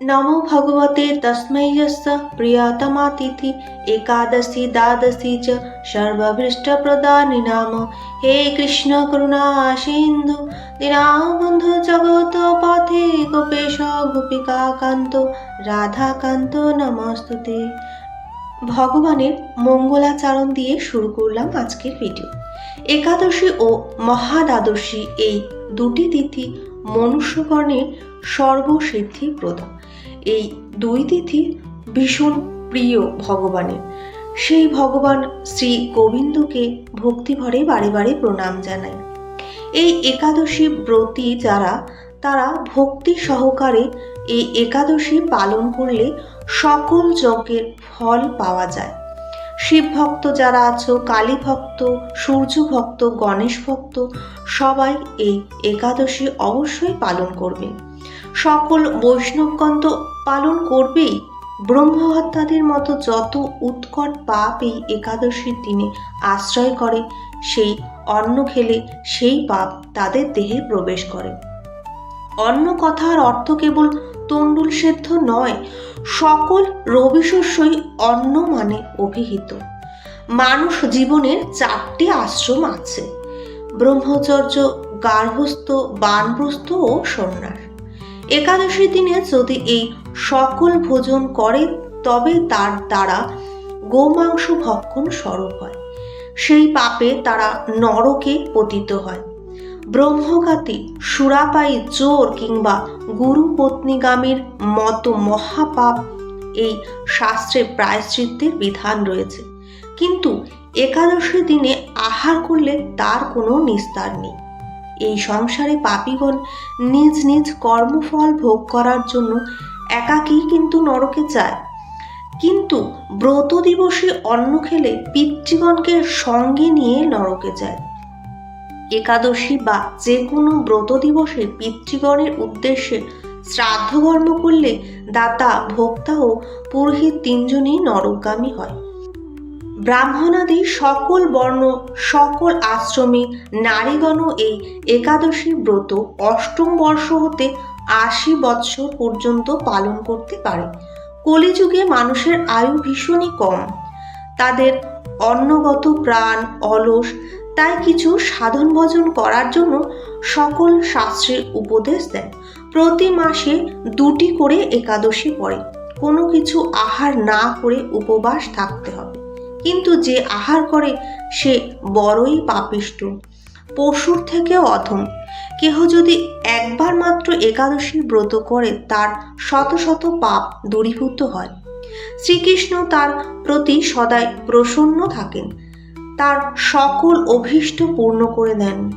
নমো ভগবতে তস্মৈস্য প্রিয়তমাতিথি একাদশী দ্বাদশী চ সর্বভৃষ্টপ্রদানি নাম হে কৃষ্ণ করুণা সিন্ধু দীনবন্ধু জগত পথে গোপেশ গোপিকা কান্ত রাধাকান্ত নমস্তুতে ভগবানের মঙ্গলাচরণ দিয়ে শুরু করলাম আজকের ভিডিও। একাদশী ও মহাদ্বাদশী এই দুটি তিথি মনুষ্যগণের সর্বসিদ্ধি প্রদান এই দুই তিথি ভীষণ প্রিয় ভগবানের সেই ভগবান শ্রী গোবিন্দকে ভক্তিভরে বারে বারে প্রণাম জানাই এই একাদশী ব্রতী যারা, তারা ভক্তি সহকারে এই একাদশী পালন করলে সকল যজ্ঞের ফল পাওয়া যায়। শিব ভক্ত যারা আছো কালী ভক্ত সূর্য ভক্ত গণেশ ভক্ত সবাই এই একাদশী অবশ্যই পালন করবে। সকল বৈষ্ণবগণ তো পালন করবেই। ব্রহ্মহত্যাদের মতো যত উৎকট পাপ এই একাদশীর দিনে আশ্রয় করে, সেই অন্ন খেলে সেই পাপ তাদের দেহে প্রবেশ করে। অন্য কথার অর্থ কেবল তণ্ডুল সেদ্ধ নয়, সকল রবিশস্যই অন্ন মানে অভিহিত। মানুষ জীবনের চারটি আশ্রম আছে, ব্রহ্মচর্য, গার্হস্থ, বানপ্রস্থ ও সন্ন্যাস। একাদশী দিনে যদি এই সকল ভোজন করে, তবে তার দ্বারা গোমাংস ভক্ষণ স্বরূপ হয়। সেই পাপে তারা নরকে পতিত হয়। ব্রহ্মঘাতী, সুরাপায়ী চোর কিংবা গুরু পত্নীগামীর মতো মহাপাপ এই শাস্ত্রে প্রায়শ্চিত্তের বিধান রয়েছে। কিন্তু একাদশী দিনে আহার করলে তার কোনো নিস্তার নেই। এই সংসারে পাপীগণ নিজ নিজ কর্মফল ভোগ করার জন্য একাকী কিন্তু নরকে যায়। কিন্তু ব্রত দিবসে অন্ন খেলে পিতৃগণকে সঙ্গে নিয়ে নরকে যায়। একাদশী বা যে কোনো ব্রত দিবসে পিতৃগণের উদ্দেশ্যে শ্রাদ্ধকর্ম করলে দাতা, ভোক্তা ও পুরোহিত তিনজনই নরকগামী হয়। ব্রাহ্মণাদি সকল বর্ণ, সকল আশ্রমে নারীগণও এই একাদশী ব্রত অষ্টম বর্ষ হতে আশি বৎসর পর্যন্ত পালন করতে পারে। কলিযুগে মানুষের আয়ু ভীষণই কম। তাদের অন্নগত প্রাণ, অলস তাই কিছু সাধন ভজন করার জন্য সকল শাস্ত্রের উপদেশ দেন। প্রতি মাসে দুটি করে একাদশী পড়ে। কোনো কিছু আহার না করে উপবাস থাকতে হবে। কিন্তু যে আহার করে, সে বড়ই পাপিষ্ট পশুর থেকেও অধম। কেহ যদি একবার মাত্র একাদশীর ব্রত করে, তার শত শত পাপ দূরীভূত হয়। শ্রীকৃষ্ণ তার প্রতি সদাই প্রসন্ন থাকেন। তার সকল অভীষ্ট পূর্ণ করে দেন।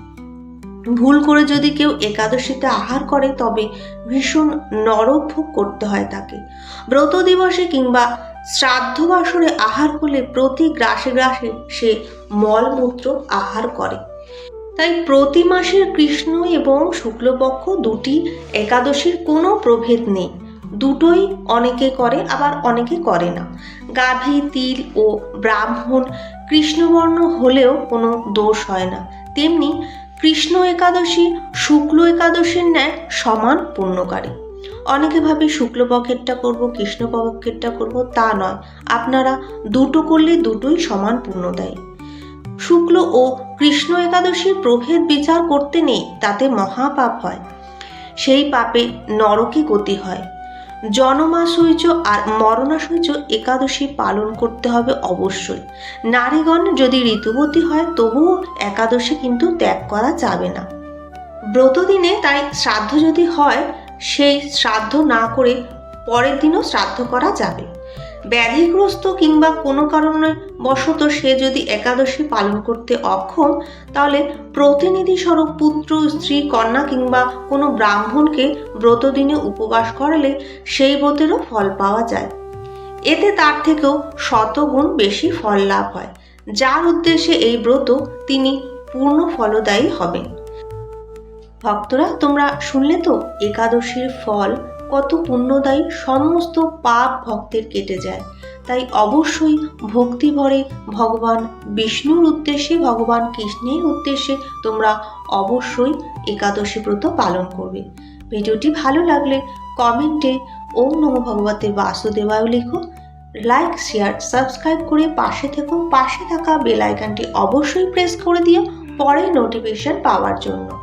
ভুল করে যদি কেউ একাদশীতে আহার করে, তবে ভীষণ নরক ভোগ করতে হয় তাকে। ব্রত দিবসে কিংবা শ্রাদ্ধ বাসরে আহার করলে প্রতি গ্রাসে গ্রাসে সে মলমূত্র আহার করে। তাই প্রতি মাসের কৃষ্ণ এবং শুক্লপক্ষ দুটি একাদশীর কোনো প্রভেদ নেই। দুটোই অনেকে করে, আবার অনেকে করে না। গাভী, তিল ও ব্রাহ্মণ কৃষ্ণবর্ণ হলেও কোনো দোষ হয় না। তেমনি কৃষ্ণ একাদশী শুক্ল একাদশীর ন্যায় সমান পূর্ণকারী অনেকে ভাবে শুক্লপক্ষেরটা করব কৃষ্ণপক্ষেরটা করব, তা নয়। আপনারা দুটো করলে দুটোই সমান পূর্ণ দেয় শুক্ল ও কৃষ্ণ একাদশীর প্রভেদ বিচার করতে নেই, তাতে মহাপাপ হয়। সেই পাপে নরকে গতি হয়। জনমাসৈচ আর মরণাসৈচ একাদশী পালন করতে হবে অবশ্যই। নারীগণ যদি ঋতুবতী হয়, তবুও একাদশী কিন্তু ত্যাগ করা যাবে না। ব্রতদিনে তাই শ্রাদ্ধ যদি হয়, সেই শ্রাদ্ধ না করে পরের দিনও শ্রাদ্ধ করা যাবে। ব্যাধিগ্রস্ত কিংবা কোনো কারণে বশত সে যদি একাদশী পালন করতে অক্ষম, তাহলে প্রতিনিধি স্বরূপ পুত্র, স্ত্রী, কন্যা কিংবা কোনো ব্রাহ্মণকে ব্রতদিনে উপবাস করালে সেই ব্রতেরও ফল পাওয়া যায়। এতে তার থেকেও শতগুণ বেশি ফল লাভ হয়। যার উদ্দেশ্যে এই ব্রত তিনি পূর্ণ ফলদায়ী হবেন। ভক্তরা, তোমরা শুনলে তো একাদশীর ফল কত পুণ্যদায়ী সমস্ত পাপ ভক্তের কেটে যায়। তাই অবশ্যই ভক্তি ভরে ভগবান বিষ্ণুর উদ্দেশ্যে, ভগবান কৃষ্ণের উদ্দেশ্যে তোমরা অবশ্যই একাদশী ব্রত পালন করবে। ভিডিওটি ভালো লাগলে কমেন্টে ওম নমো ভগবতে বাসুদেবায় লিখো। লাইক, শেয়ার, সাবস্ক্রাইব করে পাশে থেকো। পাশে থাকা বেল আইকনটি অবশ্যই প্রেস করে দিও পরে নোটিফিকেশন পাওয়ার জন্য।